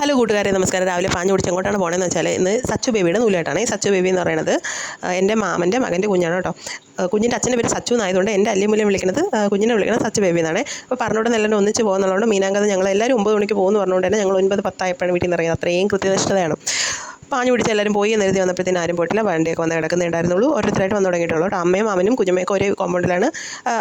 Hello കൂട്ടുകാരെ നമസ്കാരം. രാവിലെ പാഞ്ഞു പിടിച്ച് എങ്ങോട്ടാണ് പോകണമെന്ന് വെച്ചാൽ ഇന്ന് സച്ചു ബേബിയുടെ നൂലായിട്ടാണ്. ഈ സച്ചു ബേബി എന്ന് പറയുന്നത് എന്റെ മാമന്റെ മകന്റെ കുഞ്ഞാണ് കേട്ടോ. കുഞ്ഞിന്റെ അച്ഛന്റെ പേര് സച്ചു എന്നായതുകൊണ്ട് എന്റെ അല്ലിമൂലം വിളിക്കുന്നത് കുഞ്ഞിനെ വിളിക്കുന്നത് സച്ചു ബേബി എന്നാണ്. അപ്പോൾ പറഞ്ഞുകൊണ്ട് എല്ലാവരും ഒന്നിച്ച് പോകുന്നുള്ളതുകൊണ്ട് മീനാങ്കത് ഞങ്ങൾ എല്ലാവരും ഒമ്പത് മണിക്ക് പോകുന്നു പറഞ്ഞുകൊണ്ട് തന്നെ ഞങ്ങൾ ഒൻപത് പത്തായപ്പോഴാണ് വീട്ടിൽ നിന്ന് ഇറങ്ങിയത്. അത്രയും കൃത്യനിഷ്ഠതയാണ്. പാഞ്ഞു പിടിച്ച് എല്ലാവരും പോയി എന്ന് എഴുതി വന്നപ്പോഴത്തേന് ആരും പോയിട്ടില്ല. വണ്ടിയൊക്കെ വന്ന് കിടക്കുന്നുണ്ടായിരുന്നുള്ളൂ. ഓരോരുത്തരായിട്ട് വന്നു തുടങ്ങിയിട്ടുള്ളൂ കേട്ടോ. അമ്മയും അവനും കുഞ്ഞമ്മയൊക്കെ ഒരേ കോമ്പൗണ്ടിലാണ്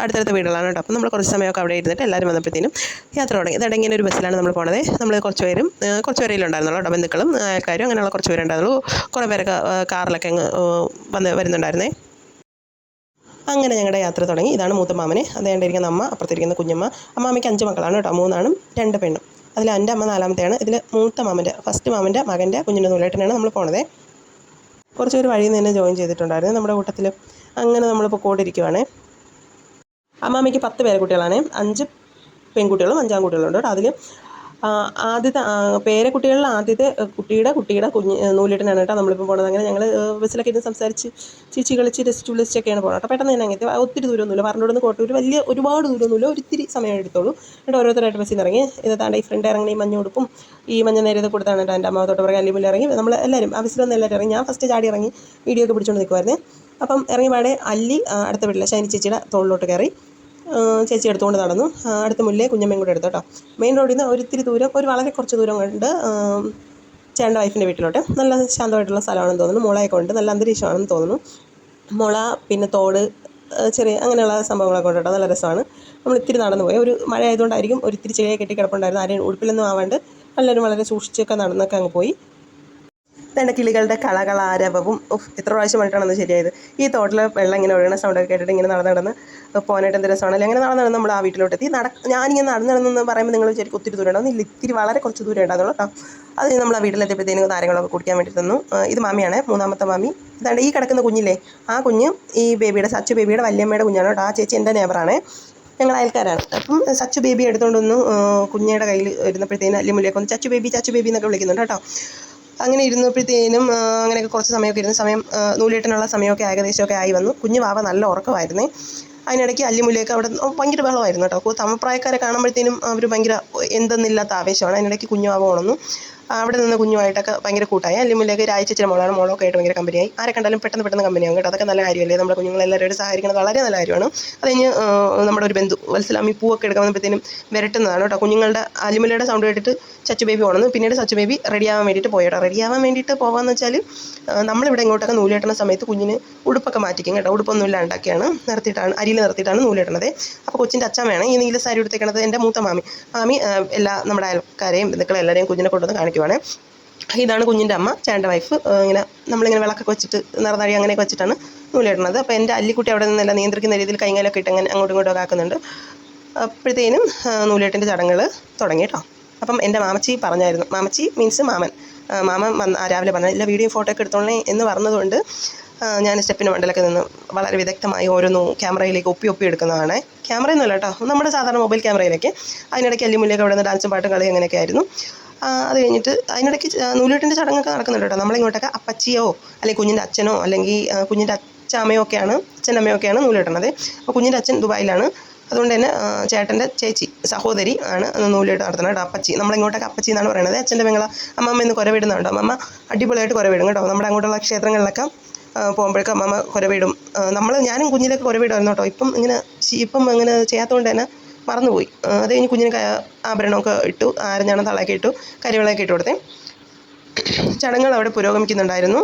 അടുത്തടുത്ത വീടുകളാണ് കേട്ടോ. അപ്പോൾ നമ്മൾ കുറച്ച് സമയമൊക്കെ അവിടെ ഇരുന്നിട്ട് എല്ലാവരും വന്നപ്പോഴത്തേനും യാത്ര തുടങ്ങി. ഇതടങ്ങിയ ഒരു ബസ്സിലാണ് നമ്മൾ പോണത്. നമ്മൾ കുറച്ച് പേരും കുറച്ച് പേരിലുണ്ടായിരുന്നുള്ളൂ കേട്ടോ. ബന്ധുക്കളും ആൾക്കാരും അങ്ങനെയുള്ള കുറച്ച് പേരുണ്ടായിരുന്നുള്ളൂ. കുറേ പേരൊക്കെ കാറിലൊക്കെ അങ്ങ് വന്ന് വരുന്നുണ്ടായിരുന്നേ. അങ്ങനെ ഞങ്ങളുടെ യാത്ര തുടങ്ങി. ഇതാണ് മൂത്ത മാമനെ അതേണ്ടിരിക്കുന്ന അമ്മ അപ്പുറത്തിരിക്കുന്ന കുഞ്ഞമ്മ. അമ്മാമയ്ക്ക് അഞ്ച് മക്കളാണ് കേട്ടോ. മൂന്നാണും രണ്ട് പെണ്ണും. അതിൽ എന്റെ അമ്മ നാലാമത്തെയാണ്. ഇതിൽ മൂത്ത മാമന്റെ ഫസ്റ്റ് മാമന്റെ മകന്റെ കുഞ്ഞിന്റെ നൂലേട്ടനാണ് നമ്മൾ പോണത്. കുറച്ച് പേര് വഴിയിൽ നിന്ന് തന്നെ ജോയിൻ ചെയ്തിട്ടുണ്ടായിരുന്നു നമ്മുടെ കൂട്ടത്തിൽ അങ്ങനെ നമ്മളിപ്പോൾ കൂടിയിരിക്കുവാണേ അമ്മാമ്മയ്ക്ക് പത്ത് പേരെ കുട്ടികളാണ് അഞ്ച് പെൺകുട്ടികളും അഞ്ചാം കുട്ടികളുണ്ട് കേട്ടോ. അതിൽ ആദ്യത്തെ പേരെ പേരക്കുട്ടികളിൽ ആദ്യത്തെ കുട്ടിയുടെ കുട്ടിയുടെ കുഞ്ഞ് നൂലിട്ടനാണ് കേട്ടോ നമ്മളിപ്പോൾ പോണത്. അങ്ങനെ ഞങ്ങൾ ബസ്സിലൊക്കെ ഇരുന്ന് സംസാരിച്ച് ചീച്ചി കളിച്ച് രസിച്ച് വിളിച്ചൊക്കെയാണ് പോകുന്നത് കേട്ടോ പെട്ടെന്ന് തന്നെ അങ്ങനത്തെ ഒത്തിരി ദൂരമൊന്നുമില്ല. പറഞ്ഞോടുന്ന് കോട്ടൂർ വലിയ ഒരുപാട് ദൂരമൊന്നുമില്ല. ഒരിത്തിരി സമയം എടുത്തോളൂ എന്നിട്ട് ഓരോരുത്തരായിട്ട് ബസ്സിൽ ഇറങ്ങി. ഇത് ഈ ഫ്രണ്ട് ഇറങ്ങി മഞ്ഞ ഉടുപ്പും ഈ മഞ്ഞ നേരത്തെ കൊടുത്താണ് കേട്ടോ എന്റെ അമ്മ തൊട്ട് പറയാൻ അല്ലെങ്കിൽ ഇറങ്ങി. നമ്മൾ എല്ലാവരും ആ എല്ലാവരും ഇറങ്ങി. ഞാൻ ഫസ്റ്റ് ചാടി ഇറങ്ങി. വീഡിയോ ഒക്കെ പിടിച്ചുകൊണ്ട് നിൽക്കുമായിരുന്നേ അപ്പം ഇറങ്ങി പാടെ അല്ലി അടുത്ത വീട്ടിലെ ഷൈനി ചേച്ചിയുടെ തോളിലോട്ട് കയറി. ചേച്ചി എടുത്തുകൊണ്ട് നടന്നു. അടുത്ത മുല്ലേ കുഞ്ഞമ്മയും കൂടെ എടുത്തു കേട്ടോ മെയിൻ റോഡിൽ നിന്ന് ഒരിത്തിരി ദൂരം ഒരു വളരെ കുറച്ച് ദൂരം കൊണ്ട് ചേട്ടന്റെ വൈഫിന്റെ വീട്ടിലോട്ട്. നല്ല ശാന്തമായിട്ടുള്ള സ്ഥലമാണെന്ന് തോന്നുന്നു. മുളയൊക്കെ ഉണ്ട്. നല്ല അന്തരീക്ഷമാണെന്ന് തോന്നുന്നു. മുള പിന്നെ തോട് ചെറിയ അങ്ങനെയുള്ള സംഭവങ്ങളൊക്കെ ഉണ്ട് കേട്ടോ. നല്ല രസമാണ്. നമ്മൾ ഇത്തിരി നടന്നു പോയി. ഒരു മഴ ആയതുകൊണ്ടായിരിക്കും ഒരു ഇത്തിരി ചെറിയ കെട്ടി കിടപ്പുണ്ടായിരുന്നു ആരെയും ഉടുപ്പിലൊന്നും ആവാണ്ട് നല്ലൊരു വളരെ സൂക്ഷിച്ചൊക്കെ നടന്നൊക്കെ അങ്ങ് പോയി. തന്റെ കിളികളുടെ കളകളാരവവും. എത്ര പ്രാവശ്യം വേണ്ടിയിട്ടാണെന്ന് ശരിയായത്. ഈ തോട്ടിൽ വെള്ളം ഇങ്ങനെ ഒഴുകുന്ന സൗണ്ടൊക്കെ കേട്ടിട്ട് ഇങ്ങനെ നടന്ന് നടന്ന് പോകാനായിട്ട് എന്ത് രസമാണല്ലോ അങ്ങനെ നടന്നു നടന്ന് നമ്മൾ ആ വീട്ടിലോട്ട് എത്തി നട ഞാനിങ്ങനെ നടന്നു നടന്നെന്ന് പറയുമ്പോൾ നിങ്ങൾ വിചാരിക്കും ഒത്തിരി ദൂരം ഉണ്ടാവും. ഇല്ല ഇത്തിരി വളരെ കുറച്ച് ദൂരം ഉണ്ടാകുന്നുള്ളൂ കേട്ടോ. അത് നമ്മൾ ആ വീട്ടിലെത്തിയപ്പോഴത്തേനും നാരങ്ങളൊക്കെ കുടിക്കാൻ വേണ്ടി തന്നു. ഇത് മാമിയാണ് മൂന്നാമത്തെ മാമി. ഇതാണ്ട് ഈ കിടക്കുന്ന കുഞ്ഞില്ലേ ആ കുഞ്ഞ് ഈ ബേബിയുടെ സച്ചു ബേബിയുടെ വല്യമ്മയുടെ കുഞ്ഞാണ് കേട്ടോ. ആ ചേച്ചി എന്റെ നേബറാണ് ഞങ്ങൾ അയൽക്കാരാണ്. അപ്പം സച്ചു ബേബി എടുത്തുകൊണ്ട് വന്നു. കുഞ്ഞയുടെ കയ്യിൽ ഇരുന്നപ്പോഴത്തേനും അല്ലിമുല്ലിയൊക്കെ ഒന്ന് ചച്ചു ബേബി ചച്ചു ബേബി എന്നൊക്കെ വിളിക്കുന്നുണ്ട് കേട്ടോ. അങ്ങനെ ഇരുന്നപ്പോഴത്തേനും അങ്ങനെയൊക്കെ കുറച്ച് സമയമൊക്കെ ഇരുന്ന് സമയം നൂലിട്ടിനുള്ള സമയമൊക്കെ ഏകദേശമൊക്കെ ആയി വന്നു. കുഞ്ഞു വാവ നല്ല ഉറക്കമായിരുന്നേ. അതിനിടയ്ക്ക് അല്ലിമുല്ലയൊക്കെ അവിടെ ഭയങ്കര ബഹളമായിരുന്നു കേട്ടോ. അപ്പോൾ തമപ്രായക്കാരെ കാണുമ്പോഴത്തേനും അവർ ഭയങ്കര എന്തെന്നില്ലാത്ത ആവേശമാണ്. അതിനിടയ്ക്ക് കുഞ്ഞു വാവ ഉണർന്നു അവിടെ നിന്ന് കുഞ്ഞുമായിട്ടൊക്കെ ഭയങ്കര കൂട്ടായി. അല്ലിമുല്ലിയൊക്കെ രാഴ്ച മോളാണ്. മോളൊക്കെ ആയിട്ട് ഭയങ്കര കമ്പനിയായി ആരെ കണ്ടാലും പെട്ടെന്ന് പെട്ടെന്ന് കമ്പനിയാണ് കേട്ടോ. അതൊക്കെ നല്ല കാര്യമല്ലേ? നമ്മുടെ കുഞ്ഞുങ്ങളെല്ലാവരും സഹായിക്കുന്നത് വളരെ നല്ല കാര്യമാണ്. അത് കഴിഞ്ഞ് നമ്മുടെ ഒരു ബന്ധു വത്സലാമി പൂവൊക്കെ എടുക്കാൻ വന്നപ്പോഴത്തേനും വിരട്ടുന്നതാണ് കേട്ടോ. കുഞ്ഞുങ്ങളുടെ അലിമലയുടെ സൗണ്ട് കേട്ടിട്ട് ചച്ചു ബേബി പോകണമെന്ന് പിന്നീട് ചച്ചു ബേബി റെഡിയാവാൻ വേണ്ടിയിട്ട് പോയി കേട്ടോ. റെഡിയാവാൻ വേണ്ടിയിട്ട് പോകാമെന്ന് വെച്ചാൽ നമ്മളിവിടെ ഇങ്ങോട്ടൊക്കെ നൂലിട്ടുന്ന സമയത്ത് കുഞ്ഞിന് ഉടുപ്പൊക്കെ മാറ്റിക്കും കേട്ടോ. ഉടുപ്പൊന്നും ഇല്ലാണ്ടാക്കിയാണ് നിർത്തിയിട്ടാണ് അരിയിൽ നിർത്തിയിട്ടാണ് നൂലിട്ടുന്നത് അപ്പോൾ കൊച്ചിന്റെ അച്ഛൻ വേണം. ഈ നീല സാരി എടുത്തേക്കണത് എന്റെ മൂത്ത മാമി. മാമി എല്ലാ നമ്മുടെ അയൽക്കാരെയും ബന്ധുക്കളെ എല്ലാവരെയും കുഞ്ഞിനെ കൊണ്ടുവന്ന് കാണിക്കുവാണ് ഇതാണ് കുഞ്ഞിന്റെ അമ്മ ചേട്ടന്റെ വൈഫ് ഇങ്ങനെ നമ്മളിങ്ങനെ വിളക്കൊക്കെ വെച്ചിട്ട് നിറനഴി അങ്ങനെയൊക്കെ വെച്ചിട്ടാണ് നൂലിടുന്നത്. അപ്പോൾ എന്റെ അല്ലിക്കുട്ടി അവിടെ നിന്നെല്ലാം നിയന്ത്രിക്കുന്ന രീതിയിൽ കൈകാലൊക്കെ ഇട്ട് അങ്ങനെ അങ്ങോട്ടും ഇങ്ങോട്ടും ആക്കുന്നുണ്ട്. അപ്പോഴത്തേനും നൂലേട്ടിന്റെ ചടങ്ങുകൾ തുടങ്ങി കേട്ടോ. അപ്പം എന്റെ മാമച്ചി പറഞ്ഞായിരുന്നു. മാമച്ചി മീൻസ് മാമൻ. മാമൻ വന്ന് രാവിലെ പറഞ്ഞു ഇല്ല വീഡിയോ ഫോട്ടോ ഒക്കെ എടുത്തോളേ എന്ന് പറഞ്ഞതുകൊണ്ട് ഞാൻ സ്റ്റെപ്പിന് മണ്ടലൊക്കെ നിന്ന് വളരെ വിദഗ്ധമായി ഓരോന്നും ക്യാമറയിലേക്ക് ഒപ്പി ഒപ്പി എടുക്കുന്നതാണ്. ക്യാമറയൊന്നുമല്ല കേട്ടോ. നമ്മുടെ സാധാരണ മൊബൈൽ ക്യാമറയിലേക്ക്. അതിനിടയ്ക്ക് അല്ലിമുല്ലൊക്കെ അവിടെ നിന്ന് ഡാൻസും പാട്ടും കളി അങ്ങനെയൊക്കെ ആയിരുന്നു. അത് കഴിഞ്ഞിട്ട് അതിനിടയ്ക്ക് നൂലുകെട്ടിന്റെ ചടങ്ങൊക്കെ നടക്കുന്നുണ്ട് കേട്ടോ. നമ്മളിങ്ങോട്ടൊക്കെ അപ്പച്ചിയോ അല്ലെങ്കിൽ കുഞ്ഞിന്റെ അച്ഛനോ അല്ലെങ്കിൽ കുഞ്ഞിന്റെ അച്ഛമ്മയോ ഒക്കെയാണ് അച്ഛന്റെ അമ്മയോ ഒക്കെയാണ് നൂലിടുന്നത് അപ്പോൾ കുഞ്ഞിന്റെ അച്ഛൻ ദുബായിലാണ്. അതുകൊണ്ട് തന്നെ ചേട്ടന്റെ ചേച്ചി സഹോദരി ആണ് നൂലിട്ട് നടത്തുന്നത് കേട്ടോ അപ്പച്ചി. നമ്മളിങ്ങോട്ടൊക്കെ അപ്പച്ചി എന്നാണ് പറയുന്നത് അച്ഛന്റെ പെങ്ങള അമ്മമ്മ ഇന്ന് കുരവിടുന്നുണ്ടോ. അമ്മമ്മ അടിപൊളിയായിട്ട് കുരവിടും കേട്ടോ. നമ്മുടെ അങ്ങോട്ടുള്ള ക്ഷേത്രങ്ങളിലൊക്കെ പോകുമ്പോഴേക്കും അമ്മമ്മ കുരവിടും. നമ്മൾ ഞാനും കുഞ്ഞിലൊക്കെ കുരവിടുമായിരുന്നു കേട്ടോ. ഇപ്പം ഇങ്ങനെ ഇപ്പം അങ്ങനെ ചെയ്യാത്തതുകൊണ്ട് തന്നെ മറന്നുപോയി പോയി അത് കഴിഞ്ഞ് കുഞ്ഞിന് ആഭരണമൊക്കെ ഇട്ടു ആരഞ്ഞാണം തളയൊക്കെ ഇട്ടു കരിവിളയൊക്കെ ഇട്ട് കൊടുത്തേ. ചടങ്ങുകൾ അവിടെ പുരോഗമിക്കുന്നുണ്ടായിരുന്നു.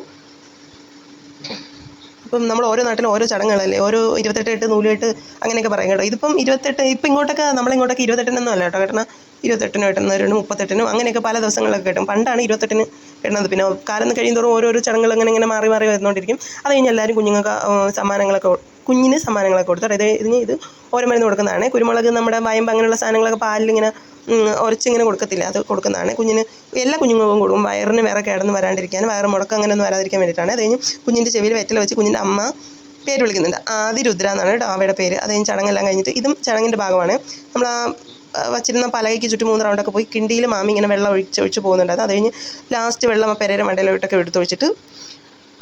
ഇപ്പം നമ്മൾ ഓരോ നാട്ടിലും ഓരോ ചടങ്ങുകളല്ലേ ഓരോ ഇരുപത്തെട്ട് എട്ട് നൂലുകെട്ട് അങ്ങനെയൊക്കെ പറയും കേട്ടോ. ഇതിപ്പം ഇരുപത്തെട്ട് ഇപ്പം ഇങ്ങോട്ടൊക്കെ നമ്മളിങ്ങോട്ടൊക്കെ ഇരുപത്തെട്ടിനൊന്നും അല്ല കേട്ടോ കേട്ടോ ഇരുപത്തെട്ടിനും എട്ടുന്നവരുണ്ട് മുപ്പത്തെട്ടിനും അങ്ങനെയൊക്കെ പല ദിവസങ്ങളൊക്കെ കിട്ടും. പണ്ടാണ് ഇരുപത്തെട്ടിന് ഇടുന്നത് പിന്നെ കാലം കഴിയുന്തോറും ഓരോരോ ചടങ്ങുകൾ അങ്ങനെ ഇങ്ങനെ മാറി മാറി വരുന്നോണ്ടിരിക്കും. അത് കഴിഞ്ഞ് എല്ലാവരും കുഞ്ഞുങ്ങൾക്ക് സമ്മാനങ്ങളൊക്കെ കുഞ്ഞിന് സമ്മാനങ്ങളൊക്കെ കൊടുത്തു. അതായത് ഇതിന് ഇത് ഓരോ മരുന്ന് കൊടുക്കുന്നതാണ്. കുരുമുളക് നമ്മുടെ വയമ്പ് അങ്ങനെയുള്ള സാധനങ്ങളൊക്കെ പാലിലിങ്ങനെ ഉറച്ചിങ്ങനെ കൊടുക്കത്തില്ല. അത് കൊടുക്കുന്നതാണ്. കുഞ്ഞിന് എല്ലാ കുഞ്ഞുങ്ങൾക്കും കൊടുക്കും. വയറിന് വേറെ കിടന്ന് വരാണ്ടിരിക്കാനും വയറ് മുടക്കം അങ്ങനെ ഒന്നും വരാതിരിക്കാൻ വേണ്ടിയിട്ടാണ്. അത് കഴിഞ്ഞ് കുഞ്ഞിന്റെ ചെവിയിൽ വെറ്റില വെച്ച് കുഞ്ഞിന്റെ അമ്മ പേര് വിളിക്കുന്നുണ്ട്. ആദിരുദ്ര എന്നാണ് കേട്ടോ അവയുടെ പേര്. അത് കഴിഞ്ഞ് ചടങ്ങെല്ലാം കഴിഞ്ഞിട്ട് ഇതും ചടങ്ങിന്റെ ഭാഗമാണ്. നമ്മൾ ആ വച്ചിരുന്ന പലകയ്ക്ക് ചുറ്റും മൂന്ന് റൗണ്ടൊക്കെ പോയി കിണ്ടിയിൽ മാമി ഇങ്ങനെ വെള്ളം ഒഴിച്ച് ഒഴിച്ച് പോകുന്നുണ്ടായിരുന്നു അത് കഴിഞ്ഞ് ലാസ്റ്റ് വെള്ളം ആ പെരേര മണ്ടയിലോട്ടൊക്കെ എടുത്തൊഴിച്ചിട്ട്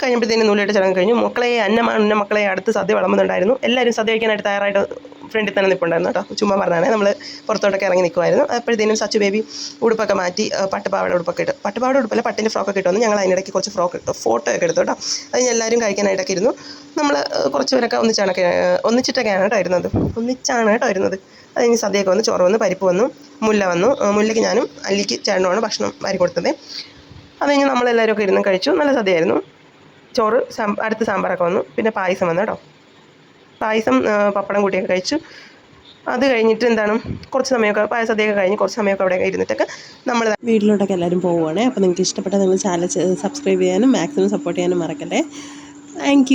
കഴിഞ്ഞപ്പോഴത്തേനും നൂലിട്ട് ചടങ്ങ് കഴിഞ്ഞു. മക്കളെ അന്നമ്മ അന്ന മക്കളെ അടുത്ത് സദ്യ വിളമ്പുന്നുണ്ടായിരുന്നു. എല്ലാവരും സദ്യ കഴിക്കാനായിട്ട് തയ്യാറായിട്ട് ഫ്രണ്ടിൽ തന്നെ നിൽപ്പുണ്ടായിരുന്നു കേട്ടോ. ചുമ്മാ പറഞ്ഞാണ് നമ്മൾ പുറത്തോട്ടൊക്കെ ഇറങ്ങി നിൽക്കുമായിരുന്നു അപ്പോഴത്തേനും സച്ചു ബേബി ഉടുപ്പൊക്കെ മാറ്റി പട്ടുപാവയുടെ ഉടുപ്പൊക്കെ ഇട്ട്. പട്ടുപാവയുടെ ഉടുപ്പല്ല പട്ടിന്റെ ഫ്രോക്കൊക്കെ ഇട്ടു ഞങ്ങൾ അതിനിടയ്ക്ക് കുറച്ച് ഫ്രോക്ക് ഫോട്ടോ ഒക്കെ എടുത്തു കേട്ടോ. അത് എല്ലാവരും കഴിക്കാനായിട്ടൊക്കെ ഇരുന്നു. നമ്മൾ കുറച്ച് പേരൊക്കെ ഒന്നിച്ചാണൊക്കെ ഒന്നിച്ചിട്ടൊക്കെയാണ് കേട്ടോ ഇരുന്നത്. ഒന്നിച്ചാണ് കേട്ടോ ഇരുന്നത്. അത് കഴിഞ്ഞ് സദ്യയൊക്കെ വന്നു ചോറ് വന്നു പരിപ്പ് വന്നു മുല്ല വന്നു. മുല്ലയ്ക്ക് ഞാനും അല്ലിക്ക് ചേട്ടനുമാണ് ഭക്ഷണം വാരി കൊടുത്തത്. അത് കഴിഞ്ഞ് നമ്മളെല്ലാവരും ഒക്കെ ഇരുന്ന് കഴിച്ചു. നല്ല സദ്യയായിരുന്നു. ചോറ് അടുത്ത സാമ്പാറൊക്കെ വന്നു. പിന്നെ പായസം വന്നു കേട്ടോ. പായസം പപ്പടം കൂട്ടിയൊക്കെ കഴിച്ചു. അത് കഴിഞ്ഞിട്ട് എന്താണ് കുറച്ച് സമയമൊക്കെ പായ സദ്യയൊക്കെ കഴിഞ്ഞ് കുറച്ച് സമയമൊക്കെ അവിടെ ഇരുന്നിട്ടൊക്കെ നമ്മൾ വീട്ടിലോട്ടൊക്കെ എല്ലാവരും പോവുകയാണ്. അപ്പോൾ നിങ്ങൾക്ക് ഇഷ്ടപ്പെട്ട നിങ്ങൾ ചാനൽ സബ്സ്ക്രൈബ് ചെയ്യാനും മാക്സിമം സപ്പോർട്ട് ചെയ്യാനും മറക്കല്ലേ. താങ്ക്